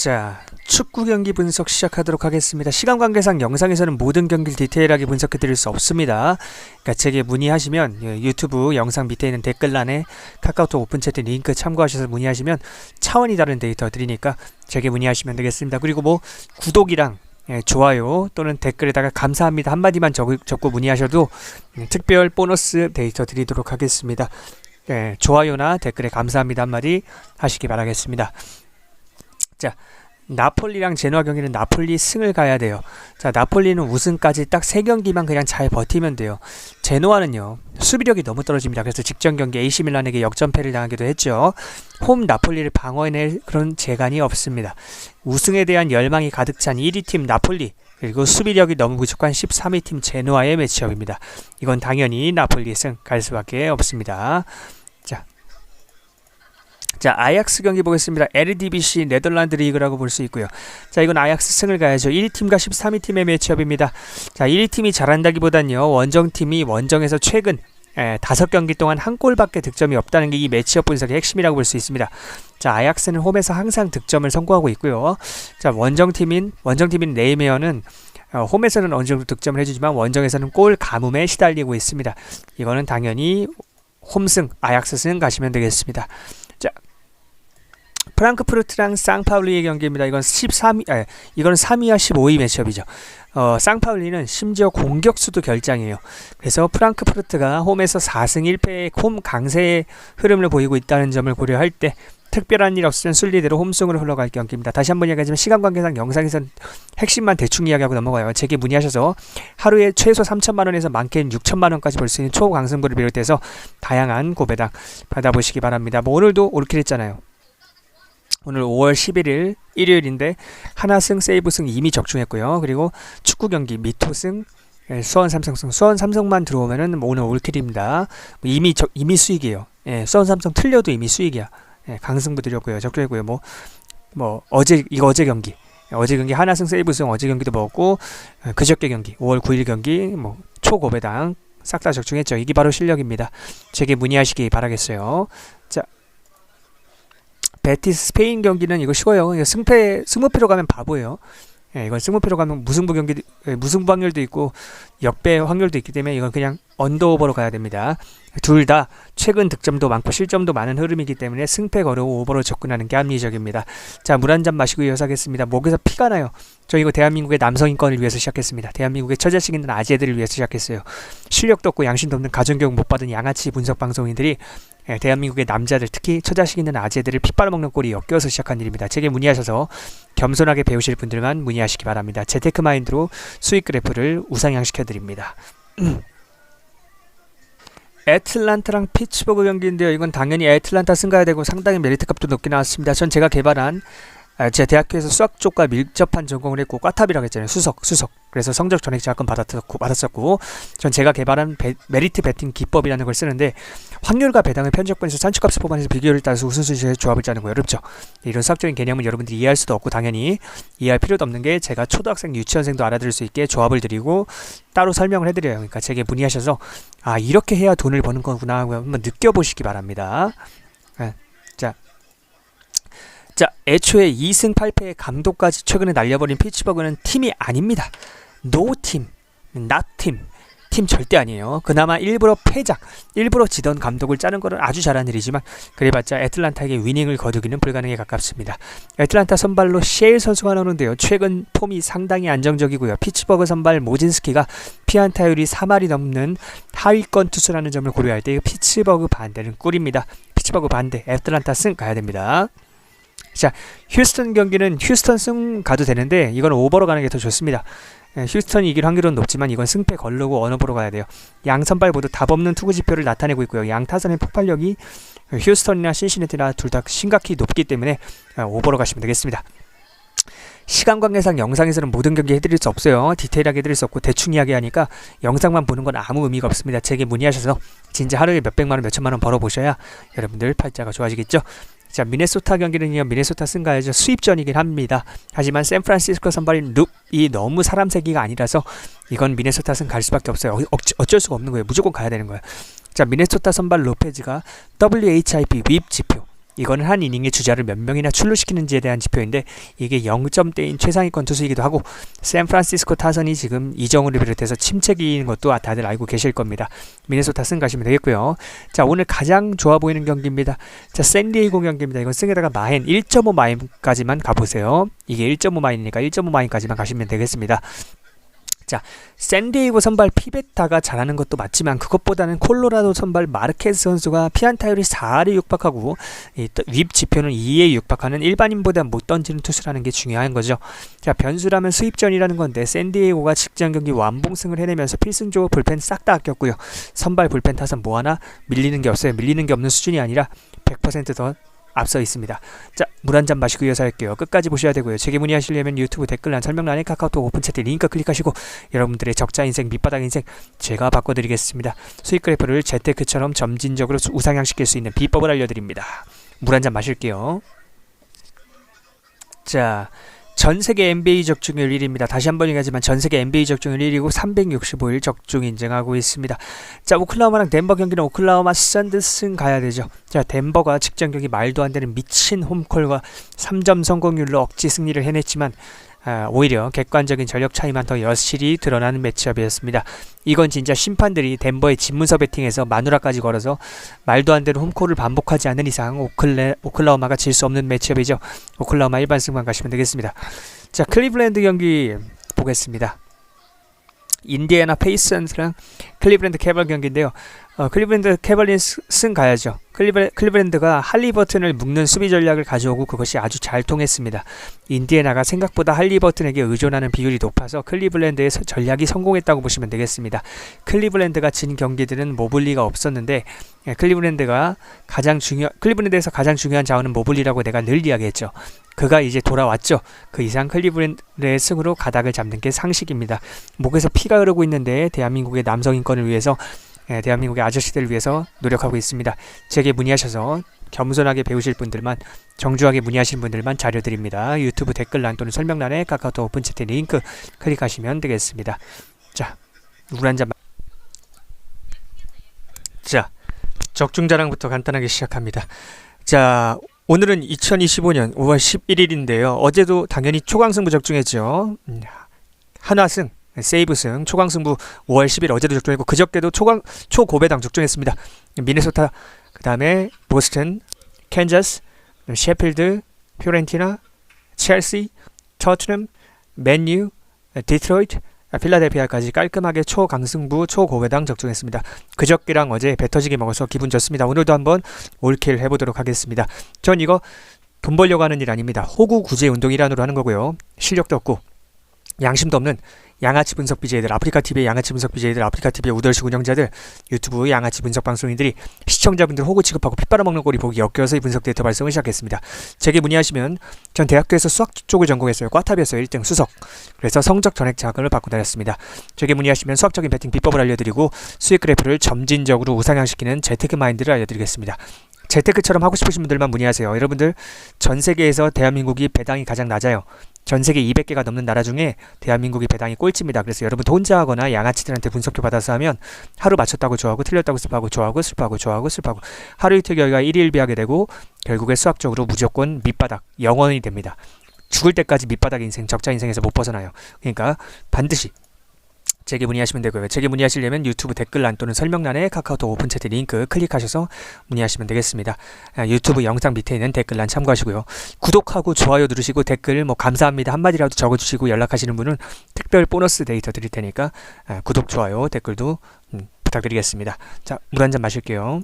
자, 축구 경기 분석 시작하도록 하겠습니다. 시간 관계상 영상에서는 모든 경기를 디테일하게 분석해 드릴 수 없습니다. 그러니까 제게 문의하시면 예, 유튜브 영상 밑에 있는 댓글란에 카카오톡 오픈 채팅 링크 참고하셔서 문의하시면 차원이 다른 데이터 드리니까 제게 문의하시면 되겠습니다. 그리고 뭐 구독이랑 예, 좋아요 또는 댓글에다가 감사합니다 한마디만 적, 적고 문의하셔도 음, 특별 보너스 데이터 드리도록 하겠습니다. 예, 좋아요나 댓글에 감사합니다 한마디 하시기 바라겠습니다. 자, 나폴리랑 제노아 경기는 나폴리 승을 가야 돼요. 자, 나폴리는 우승까지 딱 세 경기만 그냥 잘 버티면 돼요. 제노아는요, 수비력이 너무 떨어집니다. 그래서 직전 경기 AC 밀란에게 역전패를 당하기도 했죠. 홈 나폴리를 방어해낼 그런 재간이 없습니다. 우승에 대한 열망이 가득 찬 1위 팀 나폴리, 그리고 수비력이 너무 부족한 13위 팀 제노아의 매치업입니다. 이건 당연히 나폴리 승 갈 수밖에 없습니다. 자, 자, 아약스 경기 보겠습니다. LDBC 네덜란드 리그라고 볼 수 있고요. 자, 이건 아약스 승을 가야죠. 1위 팀과 13위 팀의 매치업입니다. 자, 1위 팀이 잘한다기보단요. 원정 팀이 원정에서 최근 에, 다섯 경기 동안 한 골밖에 득점이 없다는 게 이 매치업 분석의 핵심이라고 볼 수 있습니다. 자, 아약스는 홈에서 항상 득점을 성공하고 있고요. 자, 원정 팀인 원정 팀인 네이메어는 어, 홈에서는 어느 정도 득점을 해주지만 원정에서는 골 가뭄에 시달리고 있습니다. 이거는 당연히 홈승 아약스 승 가시면 되겠습니다. 자, 프랑크푸르트랑 쌍파울리의 경기입니다. 이건 13위, 아, 이건 3위와 15위 매치업이죠. 어, 쌍파울리는 심지어 공격수도 결장이에요. 그래서 프랑크푸르트가 홈에서 4승 1패의 홈 강세의 흐름을 보이고 있다는 점을 고려할 때 특별한 일 없으면 순리대로 홈승으로 흘러갈 경기입니다. 다시 한번 이야기하지만 시간 관계상 영상에선 핵심만 대충 이야기하고 넘어가요. 제게 문의하셔서 하루에 최소 3천만 원에서 많게는 6천만 원까지 벌수 있는 초강승부를 비롯해서 다양한 고배당 받아보시기 바랍니다. 뭐 오늘도 올킬 했잖아요. 오늘 5월 11일 일요일인데 하나승 세이브승 이미 적중했고요. 그리고 축구 경기 미토승 예, 수원 삼성승 수원 삼성만 들어오면은 뭐 오늘 올킬입니다. 뭐 이미 적, 이미 수익이에요. 예, 수원 삼성 틀려도 이미 수익이야. 예, 강승부 드렸고요. 적중했고요. 뭐뭐 어제 이거 어제 경기 예, 어제 경기 하나승 세이브승 어제 경기도 먹었고 예, 그저께 경기 5월 9일 경기 뭐 초고배당 싹 다 적중했죠. 이게 바로 실력입니다. 제게 문의하시기 바라겠어요. 자, 베티스 스페인 경기는 이거 쉬워요. 이거 승패 승무패로 가면 바보예요. 예, 이건 승무패로 가면 무승부 경기 예, 무승부 확률도 있고 역배 확률도 있기 때문에 이건 그냥 언더오버로 가야 됩니다. 둘 다 최근 득점도 많고 실점도 많은 흐름이기 때문에 승패 거르고 오버로 접근하는 게 합리적입니다. 자, 물 한 잔 마시고 이어서 하겠습니다. 목에서 피가 나요. 저 이거 대한민국의 남성 인권을 위해서 시작했습니다. 대한민국의 처자식 있는 아재들을 위해서 시작했어요. 실력도 없고 양심도 없는 가정교육 못 받은 양아치 분석 방송인들이 예, 대한민국의 남자들 특히 처자식 있는 아재들을 핏빨아먹는 꼴이 엮여서 시작한 일입니다. 제게 문의하셔서 겸손하게 배우실 분들만 문의하시기 바랍니다. 재테크 마인드로 수익 그래프를 우상향시켜 드립니다. 애틀란타랑 피츠버그 경기인데요. 이건 당연히 애틀란타 승가야 되고 상당히 메리트 값도 높게 나왔습니다. 전 제가 개발한 아, 제 대학교에서 수학 쪽과 밀접한 전공을 했고 과탑이라고 했잖아요. 수석, 수석. 그래서 성적 전액 장학금 받았었고, 받았었고 전 제가 개발한 베, 메리트 베팅 기법이라는 걸 쓰는데 확률과 배당을 편적분해서 산출값을 뽑아내서 비교를 따서 우선순위의 조합을 짜는 거 어렵죠. 이런 수학적인 개념은 여러분들이 이해할 수도 없고 당연히 이해할 필요도 없는 게 제가 초등학생, 유치원생도 알아들을 수 있게 조합을 드리고 따로 설명을 해드려요. 그러니까 제게 문의하셔서 아 이렇게 해야 돈을 버는 거구나 하고 한번 느껴보시기 바랍니다. 네. 자. 자, 애초에 2승 8패의 감독까지 최근에 날려버린 피츠버그는 팀이 아닙니다. 노 팀, not 팀. 팀 절대 아니에요. 그나마 일부러 패작, 일부러 지던 감독을 짜는 거는 아주 잘한 일이지만 그래봤자 애틀란타에게 위닝을 거두기는 불가능에 가깝습니다. 애틀란타 선발로 셰일 선수가 나오는데요. 최근 폼이 상당히 안정적이고요. 피츠버그 선발 모진스키가 피안타율이 3할이 넘는 하위권 투수라는 점을 고려할 때 피츠버그 반대는 꿀입니다. 피츠버그 반대, 애틀란타 승 가야 됩니다. 자, 휴스턴 경기는 휴스턴 승 가도 되는데 이건 오버로 가는 게 더 좋습니다. 예, 휴스턴이 이길 확률은 높지만 이건 승패 걸르고 언어보로 가야 돼요. 양 선발 모두 답 없는 투구 지표를 나타내고 있고요. 양 타선의 폭발력이 휴스턴이나 신시내티나 둘 다 심각히 높기 때문에 아, 오버로 가시면 되겠습니다. 시간 관계상 영상에서는 모든 경기 해드릴 수 없어요. 디테일하게 해드릴 수 없고 대충 이야기하니까 영상만 보는 건 아무 의미가 없습니다. 제게 문의하셔서 진짜 하루에 몇백만 원, 몇천만 원 벌어보셔야 여러분들 팔자가 좋아지겠죠. 자, 미네소타 경기는요, 미네소타 승가야죠. 수입전이긴 합니다. 하지만 샌프란시스코 선발인 룩이 너무 사람 세기가 아니라서 이건 미네소타 승 갈 수밖에 없어요. 어, 어쩔 수가 없는 거예요. 무조건 가야 되는 거예요. 자, 미네소타 선발 로페즈가 WHIP 윕 지표 이거는 한 이닝의 주자를 몇 명이나 출루시키는지에 대한 지표인데 이게 0점대인 최상위권 투수이기도 하고 샌프란시스코 타선이 지금 이정우를 비롯해서 침체기인 것도 다들 알고 계실 겁니다. 미네소타 승 가시면 되겠고요. 자 오늘 가장 좋아 보이는 경기입니다. 자 샌디에이고 경기입니다. 이건 승에다가 마인 1.5 마인까지만 가보세요. 이게 1.5 마인이니까 1.5 마인까지만 가시면 되겠습니다. 자, 샌디에이고 선발 피베타가 잘하는 것도 맞지만 그것보다는 콜로라도 선발 마르케스 선수가 피안타율이 4를 육박하고 이윗 지표는 2에 육박하는 일반인보다 못 던지는 투수라는 게 중요한 거죠. 자, 변수라면 수입전이라는 건데 샌디에이고가 직전 경기 완봉승을 해내면서 필승조 불펜 싹 다 아꼈고요. 선발 불펜 타선 뭐 하나 밀리는 게 없어요. 밀리는 게 없는 수준이 아니라 100%더 앞서 있습니다. 자, 물 한 잔 마시고 이어서 할게요. 끝까지 보셔야 되고요. 제게 문의하시려면 유튜브 댓글란 설명란에 카카오톡 오픈 채팅 링크 클릭하시고 여러분들의 적자 인생, 밑바닥 인생 제가 바꿔드리겠습니다. 수익 그래프를 재테크처럼 점진적으로 우상향시킬 수 있는 비법을 알려드립니다. 물 한 잔 마실게요. 자, 전 세계 NBA 적중률 1위입니다. 다시 한 번 얘기하지만 전 세계 NBA 적중률 1위고 365일 적중 인증하고 있습니다. 자, 오클라호마랑 덴버 경기는 오클라호마 썬더슨 가야 되죠. 자, 덴버가 직전 경기 말도 안 되는 미친 홈콜과 3점 성공률로 억지 승리를 해냈지만 아, 오히려 객관적인 전력 차이만 더 여실히 드러나는 매치업이었습니다. 이건 진짜 심판들이 덴버의 집문서 배팅에서 마누라까지 걸어서 말도 안 되는 홈콜을 반복하지 않는 이상 오클레, 오클라호마가 질 수 없는 매치업이죠. 오클라호마 일반승만 가시면 되겠습니다. 자, 클리블랜드 경기 보겠습니다. 인디애나 페이슨스랑 클리브랜드 캐벌 경기인데요. 어, 클리브랜드 캐벌린 승 가야죠. 클리브, 클리브랜드가 할리버튼을 묶는 수비 전략을 가져오고 그것이 아주 잘 통했습니다. 인디애나가 생각보다 할리버튼에게 의존하는 비율이 높아서 클리블랜드의 전략이 성공했다고 보시면 되겠습니다. 클리블랜드가 진 경기들은 모블리가 없었는데 예, 클리블랜드가 가장 중요 클리블랜드에서 가장 중요한 자원은 모블리라고 내가 늘 이야기했죠. 그가 이제 돌아왔죠. 그 이상 클리블랜드의 승으로 가닥을 잡는 게 상식입니다. 목에서 피가 흐르고 있는데 대한민국의 남성 인권을 위해서 예, 대한민국의 아저씨들을 위해서 노력하고 있습니다. 제게 문의하셔서 겸손하게 배우실 분들만 정중하게 문의하신 분들만 자료 드립니다. 유튜브 댓글란 또는 설명란에 카카오톡 오픈 채팅 링크 클릭하시면 되겠습니다. 자, 물 한 잔. 자, 적중 자랑부터 간단하게 시작합니다. 자, 오늘은 2025년 5월 11일인데요. 어제도 당연히 초강승부 적중했죠. 음, 한화승 세이브승 초강승부 5월 10일 어제도 적중했고 그저께도 초강 초고배당 적중했습니다. 미네소타 그다음에 보스턴, 캔자스, 셰필드, 피오렌티나, 첼시, 토트넘, 맨유, 디트로이트, 필라델피아까지 깔끔하게 초강승부 초고배당 적중했습니다. 그저께랑 어제 배 터지게 먹어서 기분 좋습니다. 오늘도 한번 올킬 해보도록 하겠습니다. 전 이거 돈 벌려고 하는 일 아닙니다. 호구 구제 운동 일환으로 하는 거고요. 실력도 없고 양심도 없는 양아치 분석 BJ들, 아프리카 TV의 양아치 분석 BJ들, 아프리카 TV의 우덜식 운영자들, 유튜브 양아치 분석 방송인들이 시청자분들 호구 취급하고 핏바람먹는 꼴이 보기 역겨워서 이 분석 데이터 발송을 시작했습니다. 제게 문의하시면 전 대학교에서 수학 쪽을 전공했어요. 꽈탑이었어요. 1등 수석. 그래서 성적 전액 자금을 받고 다녔습니다. 제게 문의하시면 수학적인 배팅 비법을 알려드리고 수익 그래프를 점진적으로 우상향시키는 재테크 마인드를 알려드리겠습니다. 재테크처럼 하고 싶으신 분들만 문의하세요. 여러분들 전 세계에서 대한민국이 배당이 가장 낮아요. 전 세계 200개가 넘는 나라 중에 대한민국이 배당이 꼴찌입니다. 그래서 여러분 혼자 하거나 양아치들한테 분석해 받아서 하면 하루 맞췄다고 좋아하고 틀렸다고 슬퍼하고 좋아하고 슬퍼하고 좋아하고 슬퍼하고 하루 이틀 결과 일일비하게 되고 결국에 수학적으로 무조건 밑바닥 영원이 됩니다. 죽을 때까지 밑바닥 인생 적자 인생에서 못 벗어나요. 그러니까 반드시 제게 문의하시면 되고요. 제게 문의하시려면 유튜브 댓글란 또는 설명란에 카카오톡 오픈 채팅 링크 클릭하셔서 문의하시면 되겠습니다. 아, 유튜브 영상 밑에 있는 댓글란 참고하시고요. 구독하고 좋아요 누르시고 댓글 뭐 감사합니다 한마디라도 적어주시고 연락하시는 분은 특별 보너스 데이터 드릴 테니까 아, 구독, 좋아요, 댓글도 음, 부탁드리겠습니다. 자, 물 한 잔 마실게요.